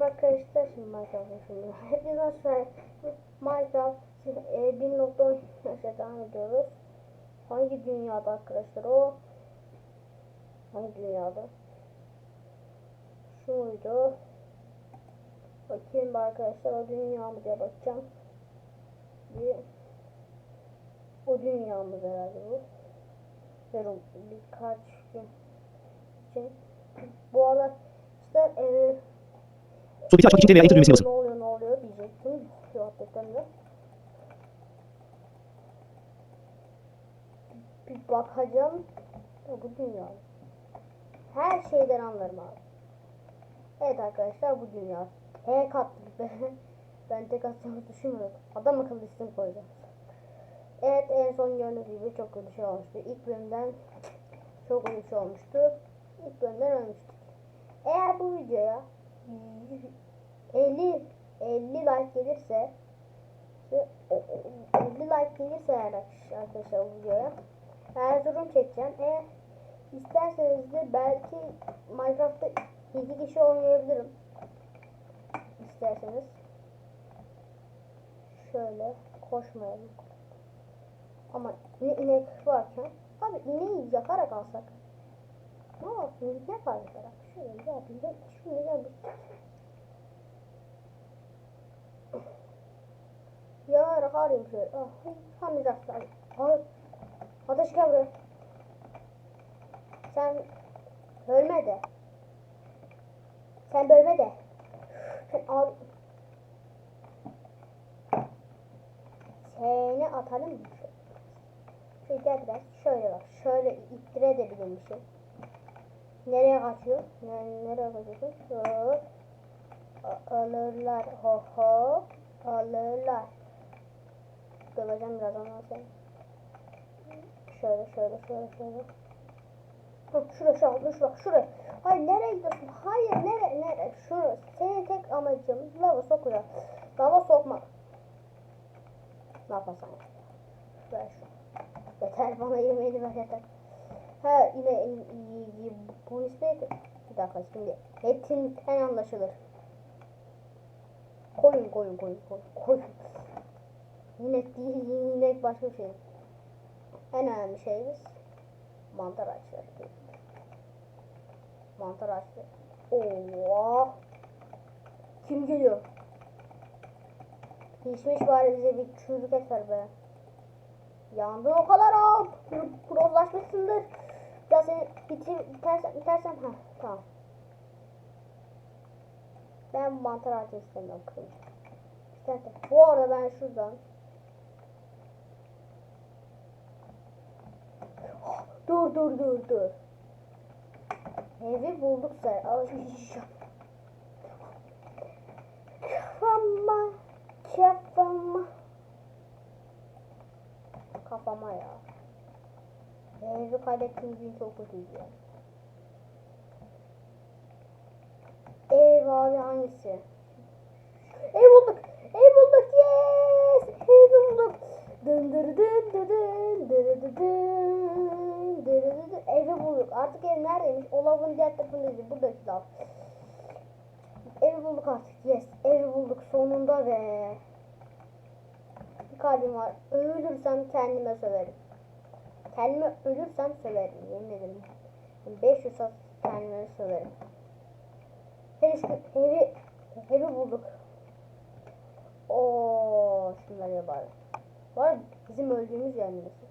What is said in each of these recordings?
Arkadaşlar şimdi Minecraft'ın şimdi hepinize aşağı Minecraft e, 1.10 yaşa devam ediyoruz. Hangi dünyada arkadaşlar o? Hangi dünyada? Şu muydu? Bakayım arkadaşlar o dünya mı diye bakacağım. Bir o dünyamız herhalde bu. Verin birkaç gün için. Bu arada işte eee Sohbeti açmak için T veya Enter düğmesine basın. ne oluyor ne oluyor diyecektim. Sohbetten de. Bir bakacağım. Bu dünya. Her şeyden anlarım abi. Evet arkadaşlar bu dünya. Tek attık be. Ben tek atacağımı düşünmüyordum. Adam akıllı isim koyacağım. Evet en son gördüğünüz gibi çok kötü şey olmuştu. İlk bölümden çok kötü şey olmuştu. İlk bölümden ölmüştük. Eğer bu videoya 50 50 like gelirse ve o- o- 50 like gelirse arkadaşlar bu videoya Erzurum çekeceğim. Eğer isterseniz de belki Minecraft'ta 7 kişi oynayabilirim. İsterseniz. Şöyle koşmayalım. Ama ne inek varken abi ineği yakarak alsak. Ne yapayım? Ne fark eder? Şöyle yapayım. Şunu yapayım. Ya raharım şöyle. Ah, hani rastlar. Hayır. Ateş gel. Sen bölme de. Sen bölme de. Sen al. Seni atalım mı? Şöyle gel biraz. Şöyle bak. Şöyle ittirebilirmişim. Nereye kaçıyor? Ne, nereye kaçıyorsun? Hop. Alırlar. Ho ho. Alırlar. Döveceğim birazdan ben. Şöyle şöyle şöyle şöyle. Bak şuraya şu an bak şuraya. Hayır nereye gidiyorsun? Hayır nere nere? Şurası. Senin tek amacın lava sokuyor. Lava sokmak. Ne yaparsan yap. Ver şu. Yeter bana yemeğini ver yeter. Ha yine bu ismi bir dakika şimdi etinden anlaşılır. Koyun koyun koyun koyun koyun. Yine değil yine başka bir şey. En önemli şeyimiz mantar ağaçları. Mantar ağaçları. Oo. Kim geliyor? Pişmiş bari bize bir çürük et ver be. Yandın o kadar al. Prozlaşmışsındır. Seni bitir, bitersem, bitersem ha tamam. Ben mantar istemiyorum kırmızı. İstersen. Bu arada ben şuradan Dur dur dur dur. Evi bulduk sen. Ay, Kafama, kafama. Kafama ya. Evi kaybettiğim gün çok kötüydü. Ev abi hangisi? Ev bulduk. Ev bulduk. Yes. Ev bulduk. Dın dırı dın dı dın dırı dı dın dırı dı dın. Evi bulduk. Artık ev neredeymiş? O lavın diğer tarafındaydı. Buradaki lav. Evi bulduk artık. Yes. Evi bulduk sonunda ve bir kalbim var. Ölürsem kendime söverim. Kendime ölürsem söverim. Yemin ederim. 500 saat kendime söverim. Her işte evi, evi bulduk. Oo, şunları yapalım. Var bizim öldüğümüz yer neresi?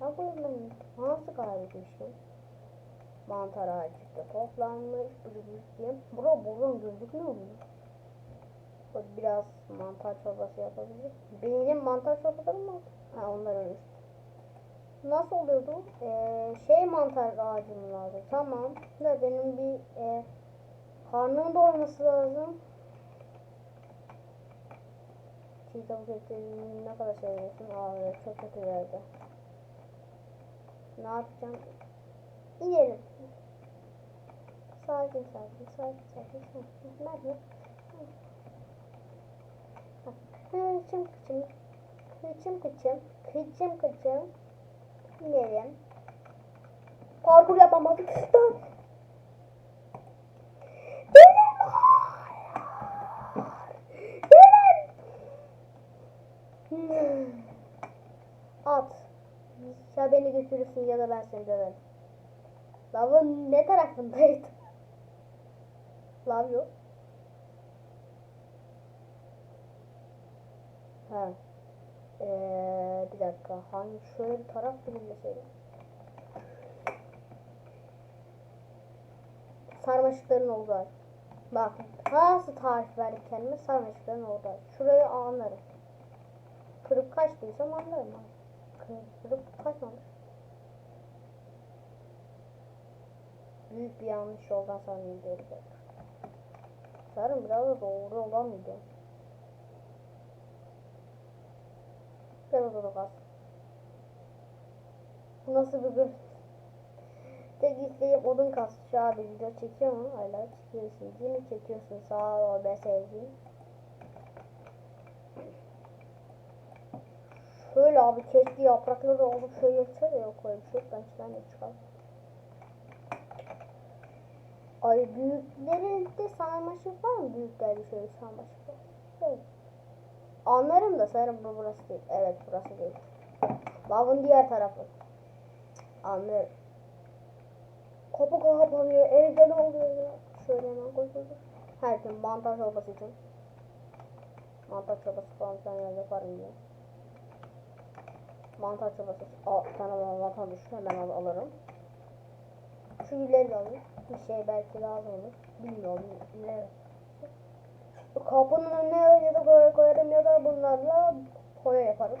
Ha bu ben nasıl kaybetmişim? Mantar ağacı toplanmış. Bırakayım. Bura buradan gözükmüyor mu? Biraz mantar çorbası yapabilir. Benim mantar çorbası mı? Ha onlar ölmüş. Nasıl oluyordu? Ee, şey mantar ağacım lazım. Tamam. Da benim bir e, karnım doyması lazım. Çiğ tavuk eti ne kadar seviyorsun? Aa evet çok kötü geldi. Ne yapacağım? İnerim. Sakin sakin sakin sakin sakin. Nerede? Kıçım kıçım kıçım kıçım, kıçım kıçım inelim. Parkur yapamadık. Benim hmm. Benim At. Ya beni götürürsün ya da ben seni döverim. Lavın ne tarafındaydı? Lav yok. Ha. Ee, bir dakika. Hangi şöyle bir taraf bilinmeseydi. Sarmaşıkların olduğu yer. Bak nasıl tarif verdik kendime sarmaşıkların olduğu yer. Şurayı anlarım. Kırıp kaçtıysam anlarım. Kırıp, kırıp kaçmamış. Büyük bir yanlış yoldan sonra gidiyoruz. Sanırım biraz da doğru yoldan mı Bu Nasıl bir gün? Tek isteğim odun kasmış abi video çekiyor mu? Hala çekiyorsun değil mi? Çekiyorsun sağ ol be sevdiğim. Şöyle abi keşke yaprakları olup şey yapsa da yok öyle bir şey. Ben içinden de çıkalım. Ay büyüklerinde sarmaşık var mı? Büyüklerde şöyle sarmaşık var. Evet. Anlarım da sanırım bu burası değil. Evet burası değil. Lavın diğer tarafı. Anlarım. Kapı kapanıyor. Evde ne oluyor ya? Şöyle hemen koy koy. Her gün mantar çorbası için. Mantar çorbası falan sen yaparım diye. Mantar çorbası. Aa, tamam mantar düştü. Hemen al alırım. Şu gülleri alayım. Bir şey belki lazım olur. Bilmiyorum. Ne? Kapının önüne ya da böyle koyarım ya da bunlarla boya yaparım.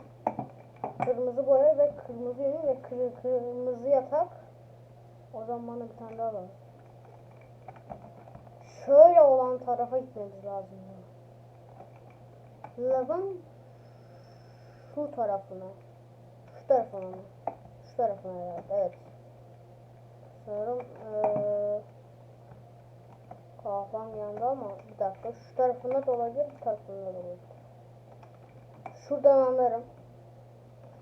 Kırmızı boya ve kırmızı yünü ve kır, kırmızı yatak. O zaman bana bir tane daha lazım. Şöyle olan tarafa gitmemiz lazım. Lavın şu tarafına. Şu tarafına mı? Şu tarafına herhalde. Evet. Sanırım eee kafam yandı ama bir dakika. Şu tarafında da olabilir, bu tarafında da olabilir. Şuradan anlarım.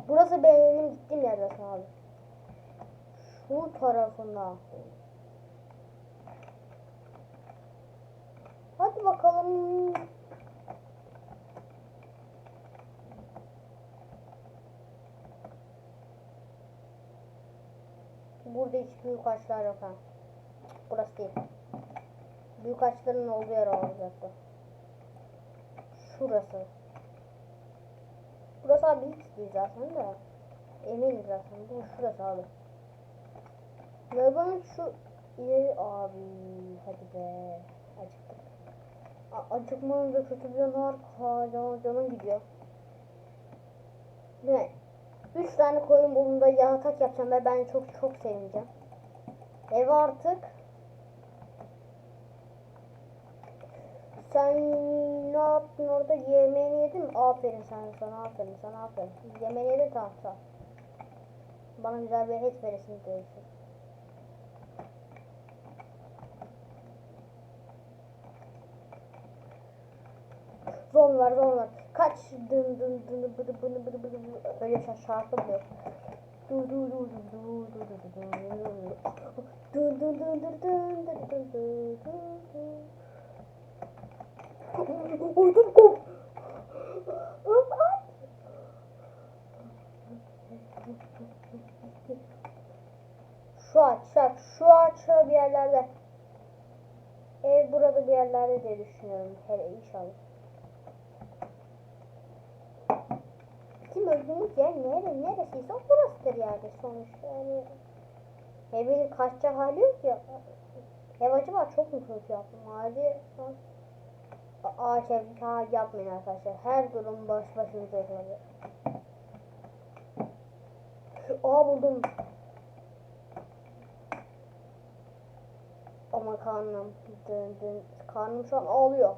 Burası benim gittiğim yer zaten abi. Şu tarafına. Hadi bakalım. Burada hiç büyük ağaçlar yok ha. Burası değil. Büyük ağaçların olduğu yer olacaktı. Şurası. Burası abi hiç değil zaten de. Eminim zaten. Bu şurası abi. Ve ben şu ileri abi hadi be acıktık. A acıkmanın da kötü bir yanı var. Ha canım, gidiyor. Ne? Üç tane koyun bulduğunda yatak yapacağım ve ben çok çok sevineceğim. Ev artık Sen ne yaptın orada? Yemeğini yedin mi? Aferin sana, sana aferin, sana aferin. Yemeğini yedin tamam tamam. Bana güzel bir et veresin diyorsun. Zombi var. Kaç dın dın dın bıdı bını bıdı bıdı bıdı. Öyle bir şarkı bile yok. Du du du du du du du du du. Dın dın dın dın dın dın dın dın dın. Şu ağaçlar, şu ağaçlar bir yerlerde. Ev burada bir yerlerde diye düşünüyorum. Hele inşallah. Bizim öldüğümüz yer nere, neresiyse burasıdır yani sonuçta. Yani evin kaçacak hali yok ya. Ev acaba çok mu kötü yaptım? Hadi ağaç ev ha, yapmayın arkadaşlar. Her durum baş başınıza yapılabilir. Aa buldum. Ama karnım dın dın karnım şu an ağlıyor.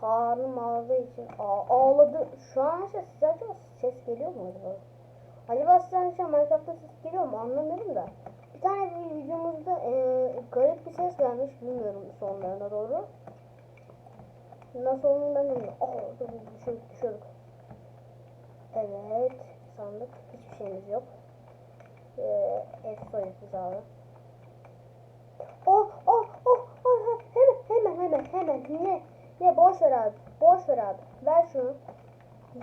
Karnım ağladığı için Aa, ağladı. Şu an işte size acaba ses geliyor mu acaba? Acaba size şu an Minecraft'ta ses geliyor mu anlamıyorum da. Bir tane bir videomuzda e, garip bir ses gelmiş bilmiyorum sonlarına doğru. Nasıl olduğunu ben de. Aa dur düşürdük düşürdük. Evet sandık hiçbir şeyimiz yok. Ee, et soyuyoruz abi. Oh oh oh oh hemen hemen hemen hemen ne ne boş ver abi boş ver abi ver şunu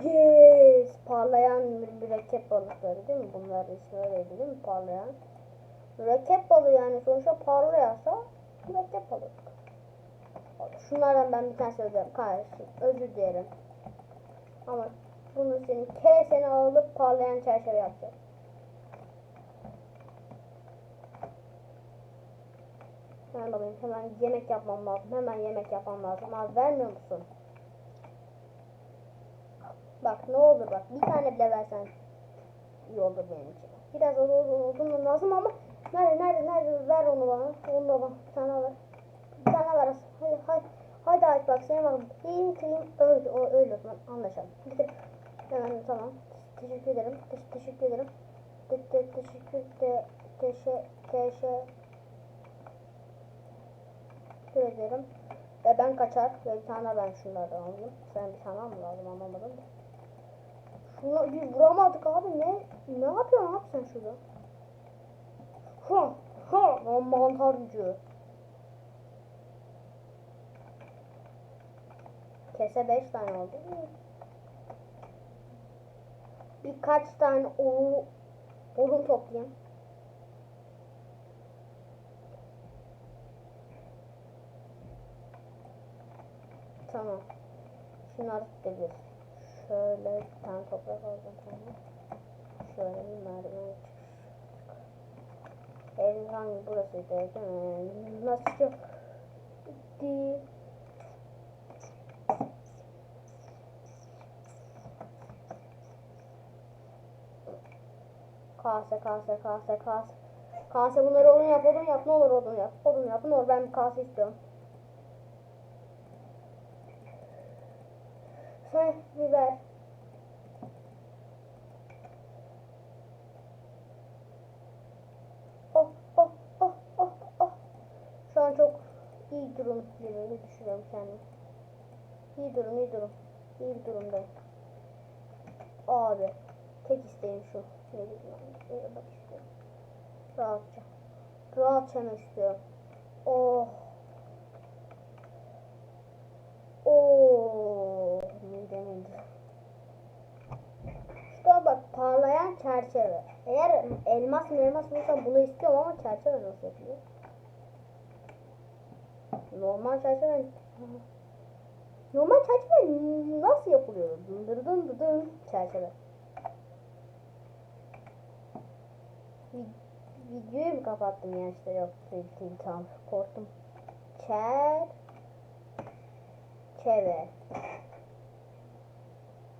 Yes! Parlayan mü- mürekkep balıkları değil mi? Bunlar ismi öyleydi değil mi? Parlayan. Mürekkep balığı yani sonuçta parlıyorsa mürekkep balık. Şunlardan ben bir tane söyleyeceğim. Kardeşim özür dilerim. Ama bunu senin kesene alıp parlayan çerçeve yapacağım. Hemen bakayım hemen yemek yapmam lazım. Hemen yemek yapmam lazım. Abi vermiyor musun? Bak ne olur bak bir tane bile versen iyi olur benim için. Biraz odun, odun lazım ama nerede nerede nerede ver onu bana. Onu da bana bir tane. Tane ver. Hadi hadi. Hadi aç bak seni bak. Yiyeyim kıyım öyle o öyle o zaman anlaşalım. Hemen tamam. Teşekkür ederim. Teş- teşekkür ederim. Te te teşekkür te teşe teşe teşekkür ederim. Ve ben kaçar ve bir tane ben şunlardan alayım. Sen bir tane mi lazım anlamadım. Şunu bir vuramadık abi ne? Ne yapıyorsun abi sen şurada? Ha ha mantar gücü. Kese 5 tane oldu. Birkaç tane oru, orun toplayayım. Tamam. Şunları bir. Şöyle bir tane toprak alacağım sonra. Şöyle bir merdiven. Evin hangi burasıydı? Nasıl çok değil. Kase kase kase kase. Kase bunları odun yap odun yap ne olur odun yap. Odun yap ne olur ben bir kase istiyorum. Heh biber. Oh oh oh oh oh. Şu an çok iyi durum gibi düşünüyorum kendimi. İyi durum iyi durum. İyi bir durumdayım. Abi tek isteğim şu. Ben? Uyumak istiyorum. Rahatça. Rahatça yemek istiyorum. Oh. Oo, midem indi. Şurada bak parlayan çerçeve. Eğer elmas mı elmas bulsam bunu istiyorum ama çerçeve nasıl yapılıyor? Normal çerçeve Normal çerçeve nasıl yapılıyor? Dın dın dın dın çerçeve. Videoyu mu kapattım ya işte yok değil, değil tamam korktum. Çer çeve.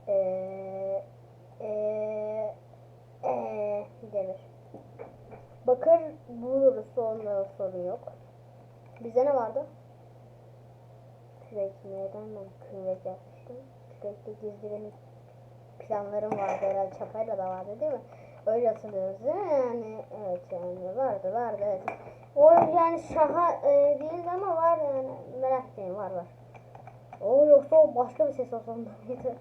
Eee eee eee demir. Bakır buluruz sonra sorun yok. Bize ne vardı? Kürek neden ben kürek yapmıştım? Kürekte gizli benim planlarım vardı herhalde çapayla da vardı değil mi? Öyle hatırlıyoruz değil mi? Yani evet yani vardı vardı evet. O yani şaha e, değildi ama var yani merak etmeyin var var. O yoksa o başka bir ses olsa ondan mıydı?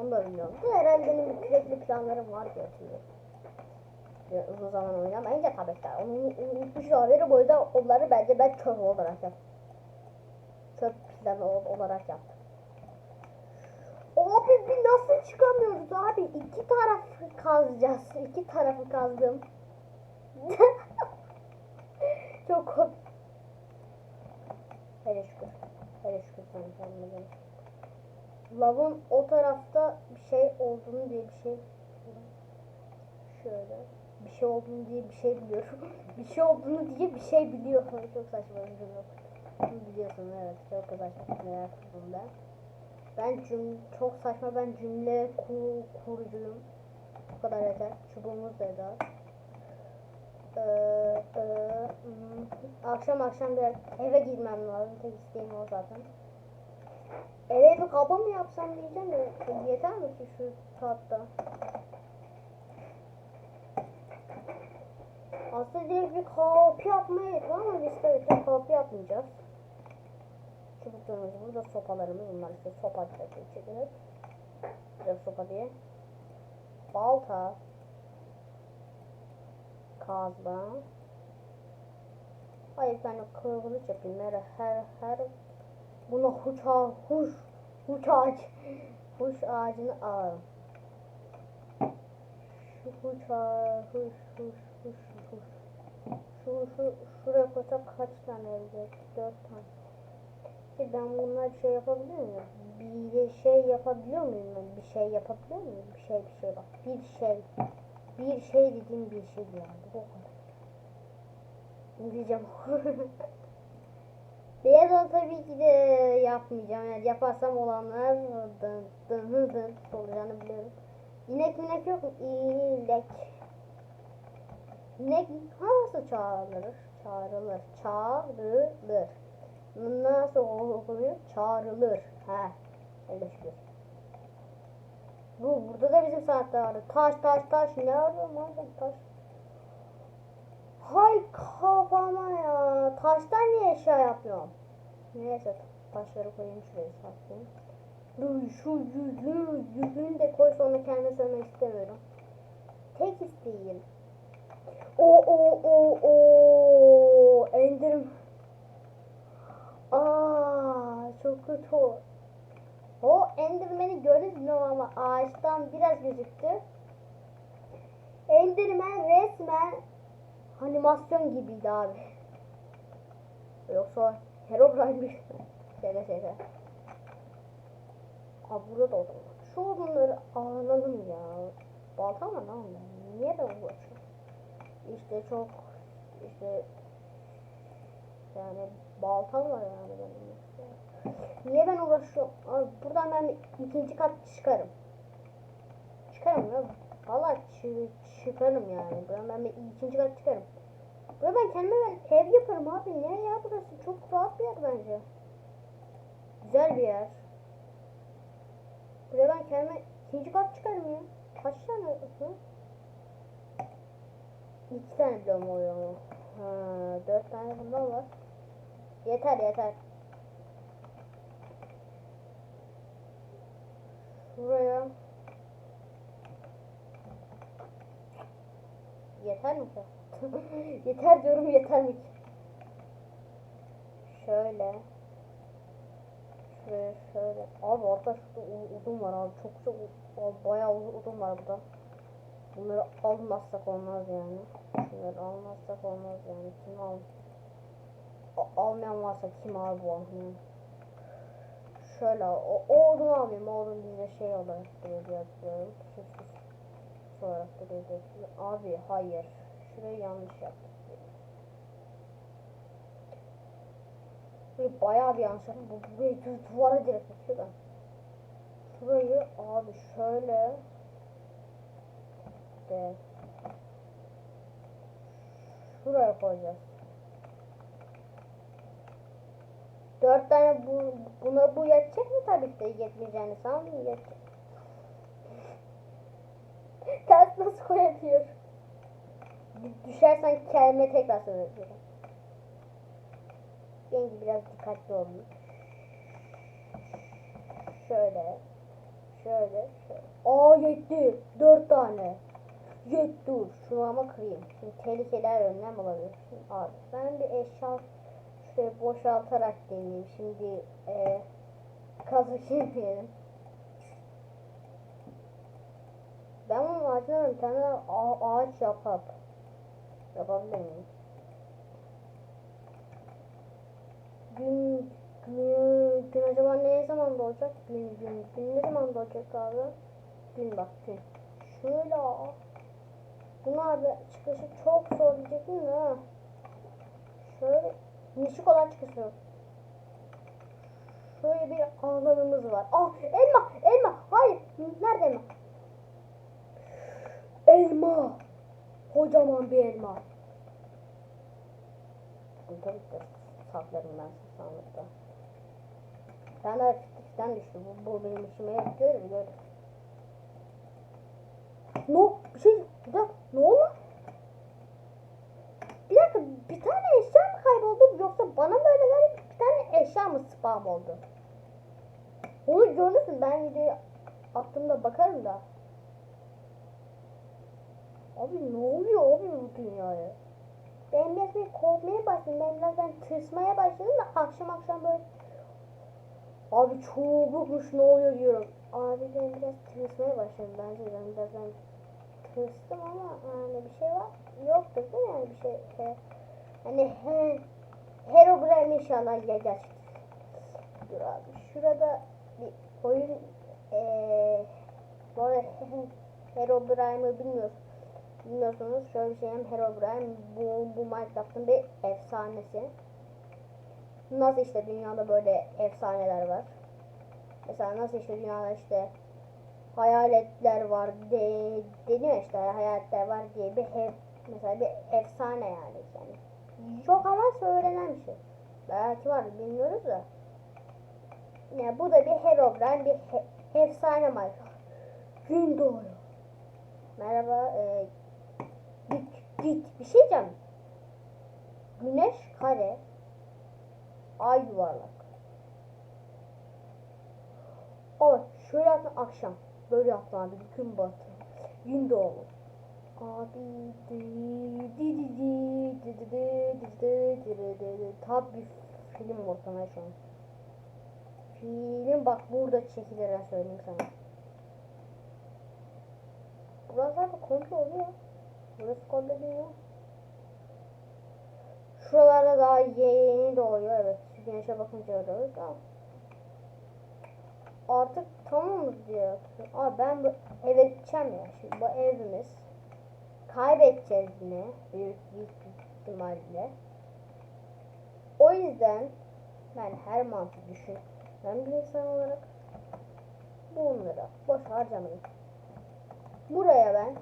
Onu da bilmiyorum. Bu herhalde benim kürekli planlarım var diye hatırlıyorum. Ya, uzun zaman oynamayınca tabii ki de. Onu unutmuş haberi boyunca onları bence ben çöp olarak yaptım. Çöp planı ol- olarak yaptım. Abi bir nasıl çıkamıyoruz abi? İki taraf kazacağız. İki tarafı kazdım. Çok komik. Hele şükür. Hele şükür kendine gel. Lavın o tarafta bir şey olduğunu diye bir şey şöyle bir şey olduğunu diye bir şey biliyorum. bir şey olduğunu diye bir şey biliyor. Çok saçma biliyorsun evet. Çok saçma merak ben. Ben cüm çok saçma ben cümle kur kurucuyum. Bu kadar yeter. Çubuğumuz da yeter. Ee, e, hmm, akşam akşam bir eve girmem lazım. Tek isteğim o zaten. Eve bir kaba mı yapsam diyeceğim de yeter mi ki şu saatte? Aslında direkt bir kahvaltı yapmaya yeter ama biz tabii ki kahvaltı yapmayacağız. Çubuklarımız burada sopalarımız bunlar işte sopa geçiyor. Biraz sopa diye. Balta. Kazma. Hayır ben kılıç yapayım. Her her her buna huça huş huç ağaç Huş ağacını alalım. Şu huş ağacı, huş, huş, huş, huş. Şu, şu, şuraya koysak kaç tane olacak? Dört tane. Ki ben bunlar şey yapabiliyor muyum? Bir şey yapabiliyor muyum ben? Bir şey yapabiliyor muyum? Bir şey, bir şey bak. Bir şey. Bir şey dediğim bir şey yani. Bu kadar. İngilizce bu. Beyaz onu tabii ki de yapmayacağım. Yani yaparsam olanlar dın dın dın dın olacağını biliyorum. İnek minek yok mu? İnek. İnek nasıl çağrılır? Çağrılır. Çağrılır. Nasıl okunuyor? Çağrılır. He. Öyle şükür. Bu burada da bizim saatte vardı. Taş taş taş. Ne arıyorum lan taş? Hay kafama ya. Taştan niye eşya yapıyorum? Neyse taşları koyayım şuraya saklayayım. Şu yüzüğü, yüzüğünü de koy sonra kendime söylemek istemiyorum. Tek isteğim. O o o o Enderim. Çok kötü o. Enderman'i gördünüz mü ama ağaçtan biraz gözüktü. Enderman resmen animasyon gibiydi abi. Yoksa Herobrine'miş. Şaka şaka. Abi burada da var. Şu odunları alalım ya. Balta mı lan? Niye ben uğraşıyorum? İşte çok işte yani baltam var yani benim. Niye ben uğraşıyorum? Abi buradan ben ikinci kat çıkarım. Çıkarım ya. Valla çı- çıkarım yani. Buradan ben ikinci kat çıkarım. Burada ben kendime ben ev yaparım abi. Niye ya burası? Çok rahat bir yer bence. Güzel bir yer. Buraya ben kendime ikinci kat çıkarım ya. Kaç tane hı? İki tane bloğum oluyor. Ha, dört tane bundan var. Yeter yeter. Şuraya. Yeter mi ki? yeter diyorum yeter mi ki? Şöyle. Şuraya şöyle. Abi orada şurada odun var abi. Çok çok u- bayağı odun var burada. Bunları almazsak olmaz yani. Bunları almazsak olmaz yani. Kim al? Almayan varsa kim abi bu. Şöyle o, o odunu alayım. O odun bize şey olarak duruyor diye hatırlıyorum. Sus olarak duruyor. Abi hayır. Şurayı yanlış yaptık. Burayı bayağı bir yanlış yaptım. Bu burayı düz duvara direkt tutuyor da. Şurayı abi şöyle de şuraya koyacağız. Dört tane bu, buna bu yetecek mi tabii ki de yetmeyeceğini sanmıyorum yetecek. Ters nasıl koyabiliyor? Düşersen kelime tekrar söyleyeceğim. Yenge biraz dikkatli olun. Şöyle. Şöyle. Şöyle. Aa yetti. Dört tane. Yetti. Şunu ama kırayım. Şimdi tehlikeler önlem olabilir. Şimdi abi ben bir eşya şuraya boşaltarak deneyeyim. Şimdi e, kazık yapayım. Ben bunun ağacına bir tane ağa- ağaç yapap. Yapabilir miyim? Gün, gün, gün acaba ne zaman doğacak? Gün, gün, gün ne zaman doğacak abi? Gün bak gün. Şöyle aa. Bunu abi çıkışı çok zor diyecektim de. Şöyle yeşil olan çıkışı. Şöyle bir alanımız var. Ah elma elma hayır nerede elma? Elma. Kocaman bir elma. Tabii ki saklarım ben sandıkta. Ben de fitikten düştü. Bu, bu benim işime yarıyor biliyorum. No, bir şey, bir dakika, ne oldu? Dakika, bir tane eşya mı kayboldu yoksa bana mı öyle geldi? Bir tane eşya mı spam oldu? Onu mü? Ben videoyu attığımda bakarım da. Abi ne oluyor abi bu dünyaya? Ben biraz bir korkmaya başladım. Ben biraz ben tırsmaya başladım da akşam akşam böyle Abi çabukmuş ne oluyor diyorum. abi ben biraz tırsmaya başladım bence ben biraz ben tırstım ama yani bir şey var yoktur değil mi yani bir şey he, hani he, Herobrine inşallah gerçek dur abi şurada bir oyun eee bu arada Herobrine'ı bilmiyorsunuz bilmiyorsunuz şöyle bir şey hem bu, bu Minecraft'ın bir efsanesi. Nasıl işte dünyada böyle efsaneler var? Mesela nasıl işte dünyada işte hayaletler var de, deniyor işte hayaletler var diye bir hep mesela bir efsane yani yani çok ama söylenen bir şey. Belki var bilmiyoruz da. Yani bu da bir Herobrine bir he, efsane Minecraft. Gün doğuyor. Merhaba e, git git bir şey diyeceğim. Güneş kare. Ay yuvarlak. Evet, şöyle yaptım akşam. Böyle yaptım abi, gün batı. Gün doğumu. Tab bir film ortamda şu an. Film bak burada çekilir ha söyleyeyim sana. Buralar da komple oluyor. Burası komple değil ya. Şuralarda daha yeni doğuyor evet. Güneşe bakınca öyle oluyor da. Artık tamamız diyor. Aa ben bu eve gideceğim ya. Şimdi bu evimiz kaybedeceğiz büyük büyük ihtimalle. O yüzden ben her mantık düşün. Ben bir insan olarak bunları boş harcamayın. Buraya ben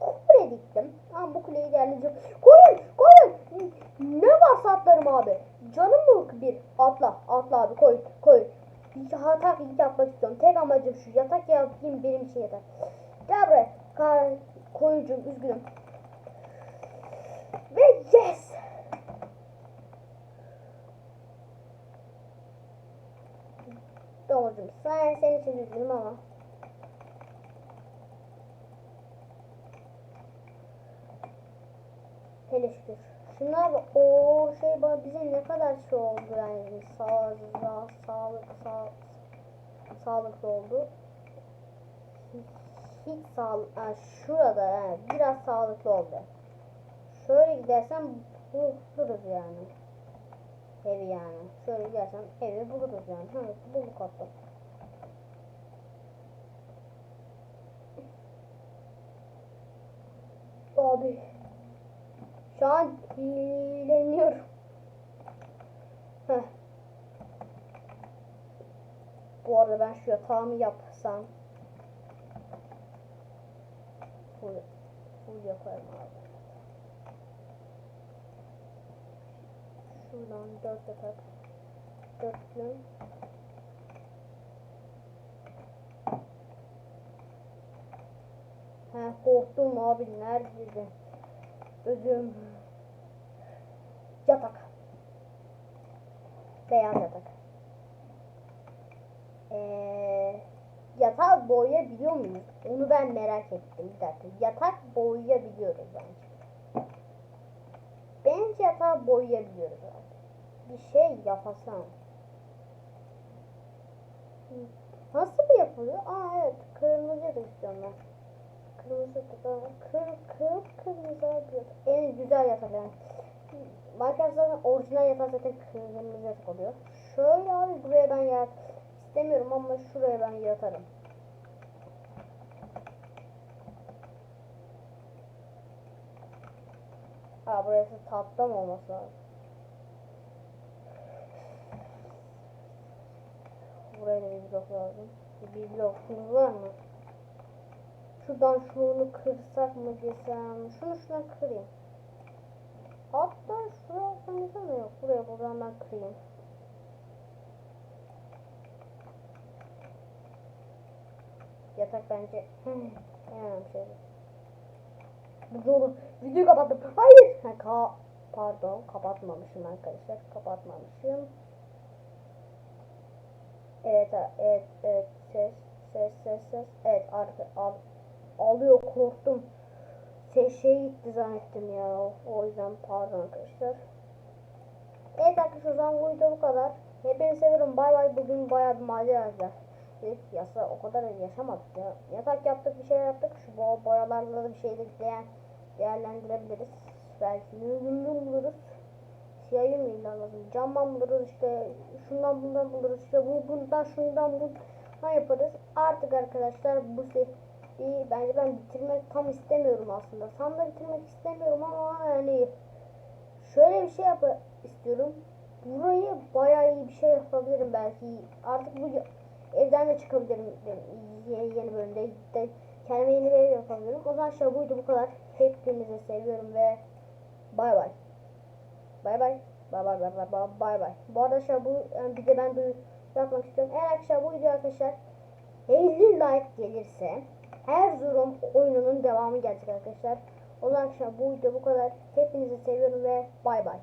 kule diktim. Ama bu kuleyi değerlendireceğim. Koyun! Koyun! Ne var satlarım abi? Canım mı bir? Atla. Atla abi koy. Koy. Yatak yapmak istiyorum. Tek amacım şu. Yatak yapayım benim için yeter. Gel buraya. Kar koyucum üzgünüm. Ve yes! Domuzum sen senin için üzgünüm ama. Hele şükür. Şunlar. O şey bana bize ne kadar şey oldu yani. Sağ, sağ, sağlık, sağ, sağlıklı oldu. Hiç, sağlık, yani şurada yani biraz sağlıklı oldu. Şöyle gidersem buluruz yani. Evi yani. Şöyle gidersem evi buluruz yani. Evet bulduk hatta. Abi. Şu an hileleniyorum. Heh. Bu arada ben şu yatağımı yapsam full, full yaparım abi. Şuradan dört yatak dörtlü He korktum abi neredeydi? Özüm. Yatak. Beyaz yatak. Ee, yatak boyayabiliyor muyuz? Onu ben merak ettim. Bir dakika. Yatak boyayabiliyoruz bence. Bence yatağı boyayabiliyoruz abi. Bir şey yapasam. Nasıl bir yapılıyor? Aa evet. Kırmızı yatak istiyorum. Kırmızı yatak. Kır, kır, kırmızı yatak. En güzel yatak yani. Minecraft'ın orijinal yatak zaten kırmızı yatak oluyor. Şöyle abi buraya ben yat istemiyorum ama şuraya ben yatarım. Ha burası tatlı mı olması? Buraya bir blok lazım. Bir blokunuz var mı? Şuradan şunu kırsak mı desem? Şunu şuna kırayım. Hatta şuraya da yok. Buraya buradan ben kırayım. Yatak bence yani şey. Doğru. Videoyu kapattım. Hayır. Ha, ka pardon kapatmamışım arkadaşlar. Kapatmamışım. Evet, evet, evet. Ses, ses, ses, ses. Evet, arka, al, alıyor korktum. Ses şey gitti zannettim ya. O yüzden pardon arkadaşlar. Evet arkadaşlar o zaman bu video bu kadar. Hepinizi seviyorum. Bay bay. Bugün bayağı bir macera dedik yasa o kadar yaşamadık ya. Yatak yaptık bir şeyler yaptık. Şu bo boyalarla da bir şeyler değer, değerlendirebiliriz. Belki yün buluruz. Siyah yün mü illa lazım? Camdan buluruz işte. Şundan bundan buluruz. işte bu bundan şundan bundan yaparız. Artık arkadaşlar bu seriyi bence ben bitirmek tam istemiyorum aslında. Tam da bitirmek istemiyorum ama yani şöyle bir şey yap istiyorum. Burayı bayağı iyi bir şey yapabilirim belki. Artık bu evden de çıkabilirim yeni, yeni bölümde. De kendime yeni bir ev yapabilirim. O zaman işte buydu bu kadar. Hepinizi seviyorum ve bay bay. Bay bay. Bay bay bay bay bay bay. Bu arada şey bu yani bir de ben duyur yapmak istiyorum. Eğer arkadaşlar bu video arkadaşlar 50 like gelirse Erzurum oyununun devamı gelecek arkadaşlar. O zaman arkadaşlar bu video bu kadar. Hepinizi seviyorum ve bay bay.